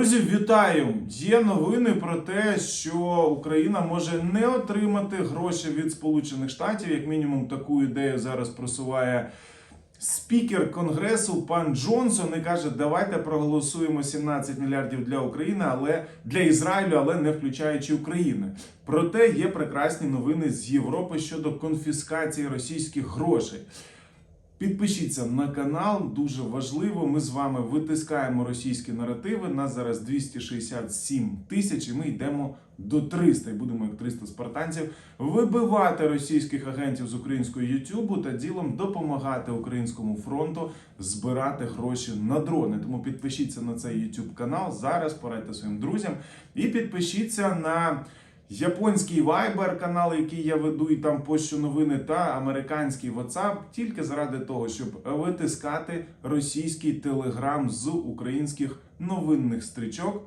Друзі, вітаю! Є новини про те, що Україна може не отримати гроші від Сполучених Штатів. Як мінімум, таку ідею зараз просуває спікер Конгресу пан Джонсон і каже: давайте проголосуємо 17 мільярдів для України, але для Ізраїлю, але не включаючи України. Проте є прекрасні новини з Європи щодо конфіскації російських грошей. Підпишіться на канал, дуже важливо. Ми з вами витискаємо російські наративи. Нас зараз 267 тисяч, і ми йдемо до 300. І будемо як 300 спартанців вибивати російських агентів з українського Ютубу та ділом допомагати українському фронту збирати гроші на дрони. Тому підпишіться на цей YouTube канал зараз. Порадьте своїм друзям і підпишіться на. Японський Viber канал, який я веду, і там пощу новини, та американський WhatsApp, тільки заради того, щоб витискати російський телеграм з українських новинних стрічок.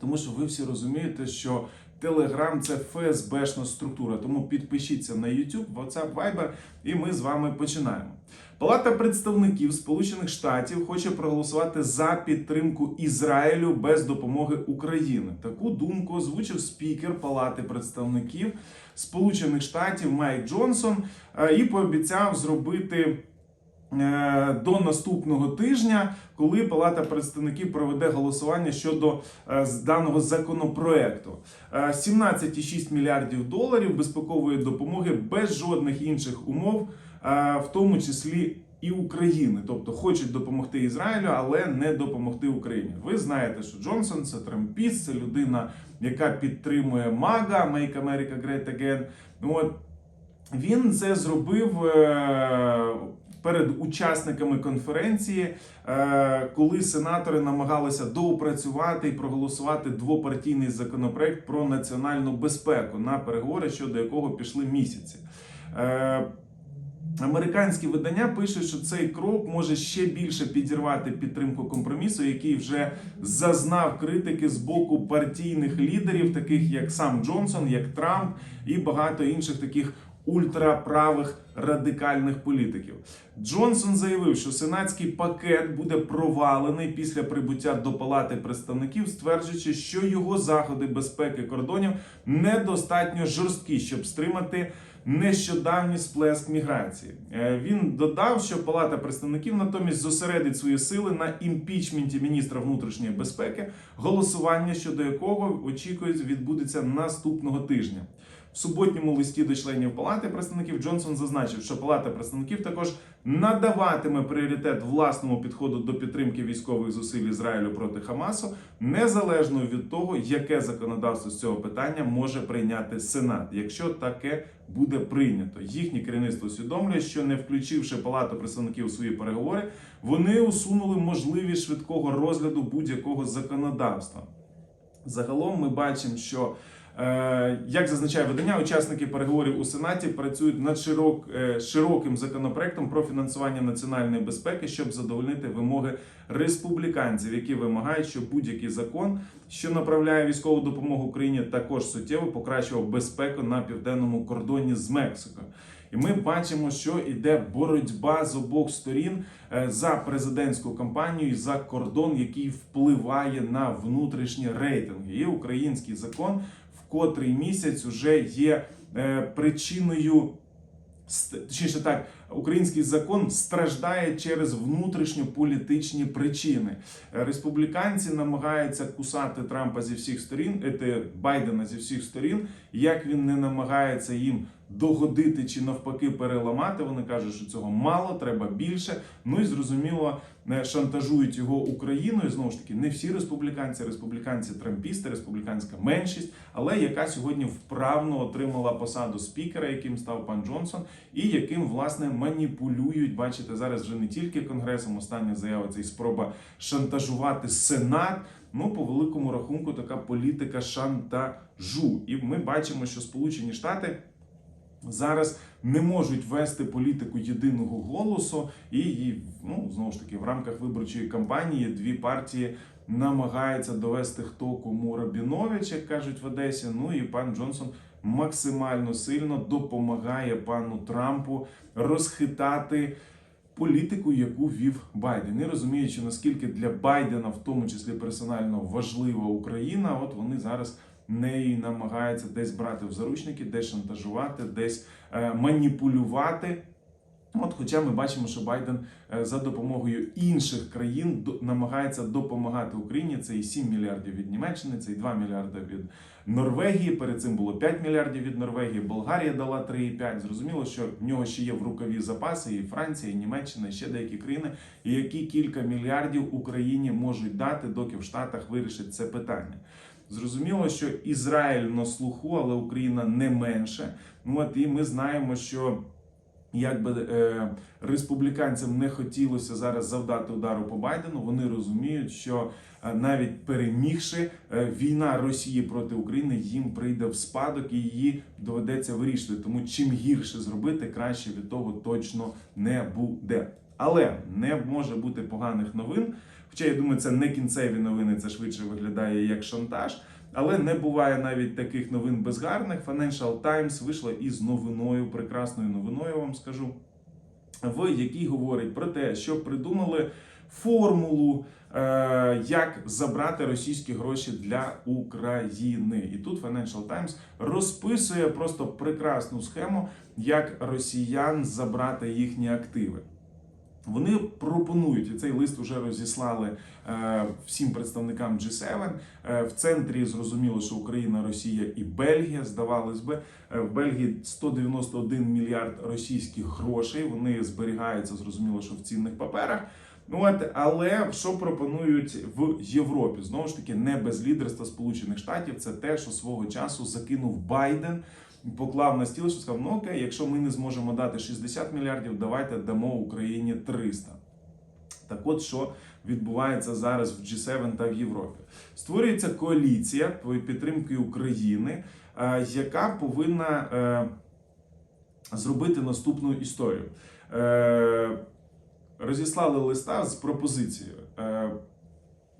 Тому що ви всі розумієте, що Telegram це ФСБшна структура. Тому підпишіться на YouTube, WhatsApp, Viber, і ми з вами починаємо. Палата представників Сполучених Штатів хоче проголосувати за підтримку Ізраїлю без допомоги України. Таку думку озвучив спікер Палати представників Сполучених Штатів Майк Джонсон е, і пообіцяв зробити. Е, До наступного тижня, коли Палата представників проведе голосування щодо е, даного законопроекту, Е, 17,6 мільярдів доларів безпекової допомоги без жодних інших умов, е, в тому числі і України, тобто хочуть допомогти Ізраїлю, але не допомогти Україні. Ви знаєте, що Джонсон це трампіст, це людина, яка підтримує МАГА, Make America Great Again. От він це зробив е, перед учасниками конференції, е, коли сенатори намагалися доопрацювати і проголосувати двопартійний законопроект про національну безпеку на переговори, щодо якого пішли місяці. Е, Американські видання пишуть, що цей крок може ще більше підірвати підтримку компромісу, який вже зазнав критики з боку партійних лідерів, таких як сам Джонсон, як Трамп і багато інших таких ультраправих радикальних політиків. Джонсон заявив, що сенатський пакет буде провалений після прибуття до Палати представників, стверджуючи, що його заходи безпеки кордонів недостатньо жорсткі, щоб стримати нещодавній сплеск міграції. Е, Він додав, що Палата представників натомість зосередить свої сили на імпічменті міністра внутрішньої безпеки, голосування щодо якого очікують відбудеться наступного тижня. В суботньому листі до членів Палати представників Джонсон зазначив, що Палата представників також надаватиме пріоритет власному підходу до підтримки військових зусиль Ізраїлю проти Хамасу, незалежно від того, яке законодавство з цього питання може прийняти Сенат, якщо таке буде прийнято. Їхнє керівництво усвідомлює, що не включивши Палату представників у свої переговори, вони усунули можливість швидкого розгляду будь-якого законодавства. Загалом ми бачимо, що Як зазначає видання, учасники переговорів у Сенаті працюють над широк, е, широким законопроектом про фінансування національної безпеки, щоб задовольнити вимоги республіканців, які вимагають, щоб будь-який закон, що направляє військову допомогу Україні, також суттєво покращував безпеку на південному кордоні з Мексикою. І ми бачимо, що йде боротьба з обох сторін е, за президентську кампанію і за кордон, який впливає на внутрішні рейтинги. І український закон котрий місяць вже є е, причиною. Точніше так, український закон страждає через внутрішньополітичні причини. Е, Республіканці намагаються кусати Трампа зі всіх сторін, е, Байдена зі всіх сторін. Як він не намагається їм догодити чи навпаки переламати, вони кажуть, що цього мало, треба більше. Ну і зрозуміло, е, шантажують його Україною. Знову ж таки, не всі республіканці, республіканці трампісти, республіканська меншість, але яка сьогодні вправно отримала посаду спікера, яким став пан Джонсон, і яким власне маніпулюють. Бачите, зараз вже не тільки конгресом. Остання заява це і спроба шантажувати Сенат. Ну, по великому рахунку, така політика шантажу. І ми бачимо, що Сполучені Штати зараз не можуть вести політику єдиного голосу, і, ну знову ж таки в рамках виборчої кампанії дві партії намагаються довести хто кому Рабінович, як кажуть в Одесі. Ну і пан Джонсон максимально сильно допомагає пану Трампу розхитати політику, яку вів Байден. І розуміючи, наскільки для Байдена, в тому числі персонально, важлива Україна, от вони зараз неї намагаються десь брати в заручники, десь шантажувати, десь е, маніпулювати. От, хоча ми бачимо, що Байден е, за допомогою інших країн намагається допомагати Україні. Це і 7 мільярдів від Німеччини, це і 2 мільярди від Норвегії. Перед цим було 5 мільярдів від Норвегії. Болгарія дала 3,5. Зрозуміло, що в нього ще є в рукаві запаси, і Франція, і Німеччина, і ще деякі країни, які кілька мільярдів Україні можуть дати, доки в Штатах вирішить це питання. Зрозуміло, що Ізраїль на слуху, але Україна не менше. Ну от і ми знаємо, що як би е, республіканцям не хотілося зараз завдати удару по Байдену, вони розуміють, що е, навіть перемігши е, війна Росії проти України, їм прийде в спадок і її доведеться вирішити. Тому чим гірше зробити, краще від того точно не буде. Але не може бути поганих новин. Хоча я думаю, це не кінцеві новини, це швидше виглядає як шантаж. Але не буває навіть таких новин безгарних. Financial Times вийшла із новиною, прекрасною новиною, я вам скажу, в якій говорить про те, що придумали формулу, е, як забрати російські гроші для України. І тут Financial Times розписує просто прекрасну схему, як росіян забрати їхні активи. Вони пропонують, і цей лист вже розіслали е, всім представникам G7. Е, в центрі зрозуміло, що Україна, Росія і Бельгія. Здавалось би, Е, в Бельгії 191 мільярд російських грошей. Вони зберігаються, зрозуміло, що в цінних паперах. Ну от, але що пропонують в Європі? Знову ж таки, не без лідерства Сполучених Штатів. Це те, що свого часу закинув Байден поклав на стіл, що сказав: ну окей, якщо ми не зможемо дати 60 мільярдів, давайте дамо Україні 300. Так от що відбувається зараз в G7 та в Європі. Створюється коаліція підтримки України, е, яка повинна е, зробити наступну історію. Е, Розіслали листа з пропозицією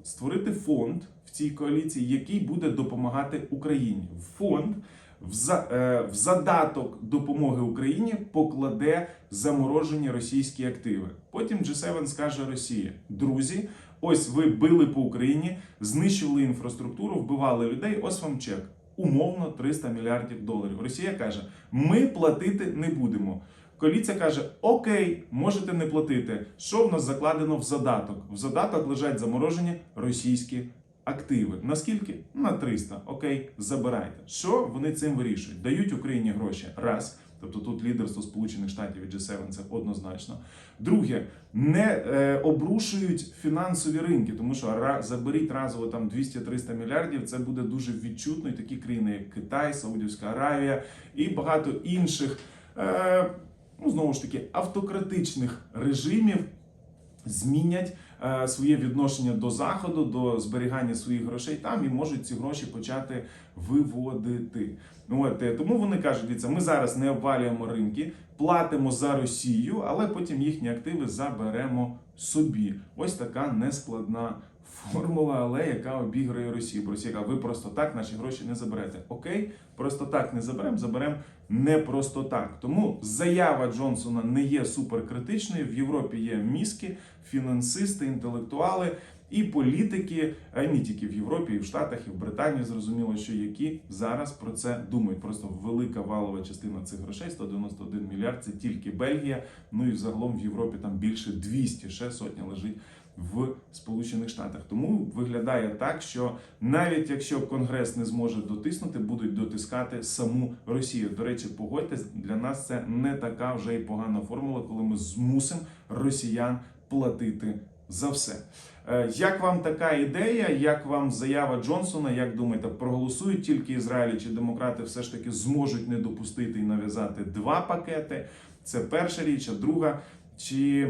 створити фонд в цій коаліції, який буде допомагати Україні. Фонд е, в задаток допомоги Україні покладе заморожені російські активи. Потім G7 скаже Росії: друзі, ось ви били по Україні, знищували інфраструктуру, вбивали людей. Ось вам чек. Умовно 300 мільярдів доларів. Росія каже: ми платити не будемо. Коаліція каже: Окей, можете не платити. Що в нас закладено в задаток? В задаток лежать заморожені російські активи. Наскільки? На 300. Окей, забирайте. Що вони цим вирішують? Дають Україні гроші. Раз. Тобто тут лідерство Сполучених Штатів і G7 це однозначно. Друге, не е, обрушують фінансові ринки, тому що ра, заберіть разово там 200-300 мільярдів. Це буде дуже відчутно. І такі країни, як Китай, Саудівська Аравія і багато інших. Е, ну знову ж таки автократичних режимів змінять своє відношення до заходу, до зберігання своїх грошей там і можуть ці гроші почати виводити. От е, тому вони кажуть: дивіться, ми зараз не обвалюємо ринки, платимо за Росію, але потім їхні активи заберемо собі. Ось така нескладна. Формула, але яка обіграє Росію. Росія каже, ви просто так наші гроші не заберете. Окей, просто так не заберемо, заберемо не просто так. Тому заява Джонсона не є суперкритичною. В Європі є мізки, фінансисти, інтелектуали і політики, а не тільки в Європі, і в Штатах, і в Британії зрозуміло, що які зараз про це думають. Просто велика валова частина цих грошей 191 мільярд. Це тільки Бельгія. Ну і загалом в Європі там більше 200, ще сотня лежить в Сполучених Штатах. Тому виглядає так, що навіть якщо Конгрес не зможе дотиснути, будуть дотискати саму Росію. До речі, погодьтесь, для нас це не така вже і погана формула, коли ми змусимо росіян платити за все. Е, Як вам така ідея? Як вам заява Джонсона? Як думаєте, проголосують тільки Ізраїль чи демократи все ж таки зможуть не допустити і нав'язати два пакети? Це перша річ. А друга, чи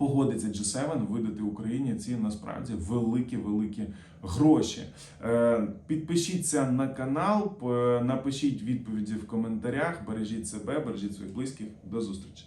погодиться G7 видати Україні ці насправді великі великі гроші. Е, Підпишіться на канал, напишіть відповіді в коментарях. Бережіть себе, бережіть своїх близьких. До зустрічі.